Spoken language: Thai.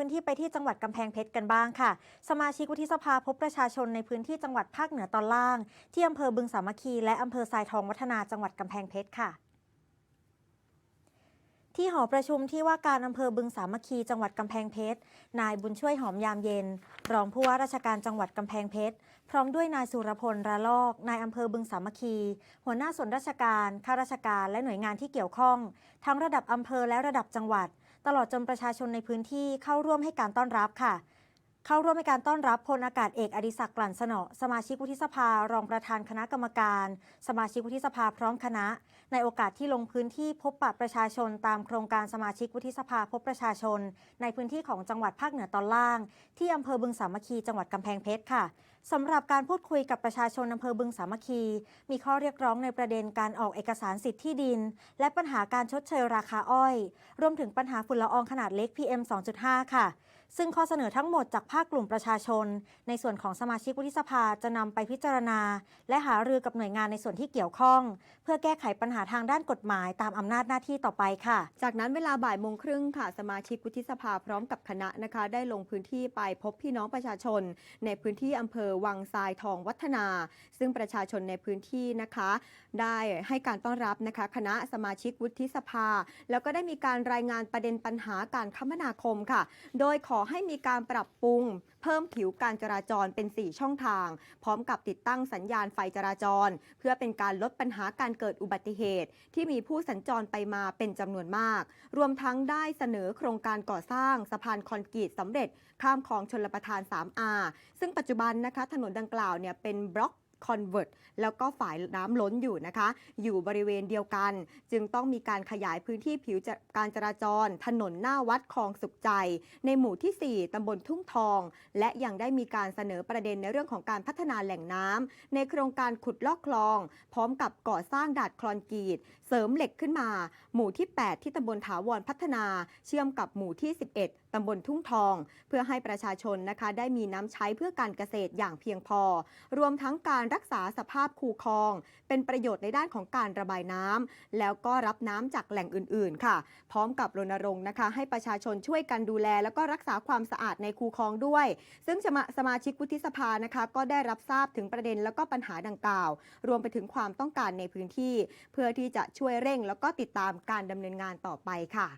พื้นที่ไปที่จังหวัดกำแพงเพชรกันบ้างค่ะ สมาชิกวุฒิสภาพบประชาชนในพื้นที่จังหวัดภาคเหนือตอนล่าง ที่อำเภอบึงสามัคคีและอำเภอทรายทองวัฒนาจังหวัดกำแพงเพชรค่ะที่หอประชุมที่ว่าการอำเภอบึงสามัคคีจังหวัดกำแพงเพชร นายบุญช่วยหอมยามเย็น รองผู้ว่าราชการจังหวัดกำแพงเพชร พร้อมด้วยนายสุรพลระลอก นายอำเภอบึงสามัคคี หัวหน้าส่วนราชการ ข้าราชการ และหน่วยงานที่เกี่ยวข้อง ทั้งระดับอำเภอและระดับจังหวัด ตลอดจนประชาชนในพื้นที่เข้าร่วมให้การต้อนรับค่ะ เข้าร่วมในการต้อนรับพลอากาศเอกอดิศักดิ์กลั่นสนอสมาชิกวุฒิสภา รองประธานคณะกรรมการ สมาชิกวุฒิสภาพร้อมคณะ ในโอกาสที่ลงพื้นที่พบปะประชาชนตามโครงการสมาชิกวุฒิสภาพบประชาชน ในพื้นที่ของจังหวัดภาคเหนือตอนล่าง ที่อำเภอบึงสามัคคีจังหวัดกำแพงเพชรค่ะสำหรับการพูดคุยกับประชาชนอำเภอบึงสามัคคี มีข้อเรียกร้องในประเด็นการออกเอกสารสิทธิ์ที่ดิน และปัญหาการชดเชยราคาอ้อย รวมถึงปัญหาฝุ่นละอองขนาดเล็ก PM 2.5 ค่ะ ซึ่งข้อเสนอทั้งหมดจากภาคกลุ่มประชาชน ในส่วนของสมาชิกวุฒิสภาจะนำไปพิจารณา และหารือกับหน่วยงานในส่วนที่เกี่ยวข้อง เพื่อแก้ไขปัญหาทางด้านกฎหมายตามอำนาจหน้าที่ต่อไปค่ะ จากนั้นเวลาบ่ายโมงครึ่งค่ะ สมาชิกวุฒิสภาพร้อมกับคณะนะคะ ได้ลงพื้นที่ไปพบพี่น้องประชาชน ในพื้นที่อำเภอวังทรายทองวัฒนา ซึ่งประชาชนในพื้นที่นะคะ ได้ให้การต้อนรับนะคะคณะสมาชิกวุฒิสภา แล้วก็ได้มีการรายงานประเด็นปัญหาการคมนาคมค่ะ โดยขอให้มีการปรับปรุง เพิ่มผิวการจราจรเป็น 4 ช่องทาง พร้อมกับติดตั้งสัญญาณไฟจราจร เพื่อเป็นการลดปัญหาการเกิดอุบัติเหตุ ที่มีผู้สัญจรไปมาเป็นจำนวนมาก รวมทั้งได้เสนอโครงการก่อสร้างสะพานคอนกรีตสำเร็จ ข้ามคลองชนประทาน 3R ซึ่งปัจจุบันนะคะถนนดังกล่าวเนี่ยเป็นบล็อก คอนเวิร์ตแล้วก็ฝายน้ำล้นอยู่นะคะ อยู่บริเวณเดียวกัน จึงต้องมีการขยายพื้นที่ผิวการจราจร ถนนหน้าวัดคลองสุขใจ ในหมู่ที่ 4ตำบลทุ่งทอง และยังได้มีการเสนอประเด็นในเรื่องของการพัฒนาแหล่งน้ำในโครงการขุดลอกคลอง พร้อมกับก่อสร้างดาดคลอนกรีตเสริมเหล็กขึ้นมา หมู่ที่ 8 ที่ตำบลถาวรพัฒนา เชื่อมกับหมู่ที่ 11ตำบลทุ่งทอง เพื่อให้ประชาชนนะคะได้มีน้ำใช้เพื่อการเกษตรอย่างเพียงพอ รวมทั้งการรักษาสภาพคูคลอง เป็นประโยชน์ในด้านของการระบายน้ำแล้วก็รับน้ำจากแหล่งอื่น ๆ ค่ะ พร้อมกับรณรงค์นะคะ ให้ประชาชนช่วยกันดูแล แล้วก็รักษาความสะอาดในคูคลองด้วย ซึ่งสมาสมาชิกวุฒิสภานะคะ ก็ได้รับทราบถึงประเด็นแล้วก็ปัญหาดังกล่าว รวมไปถึงความต้องการในพื้นที่ เพื่อที่จะช่วยเร่ง แล้วก็ติดตามการดำเนินงานต่อไปค่ะ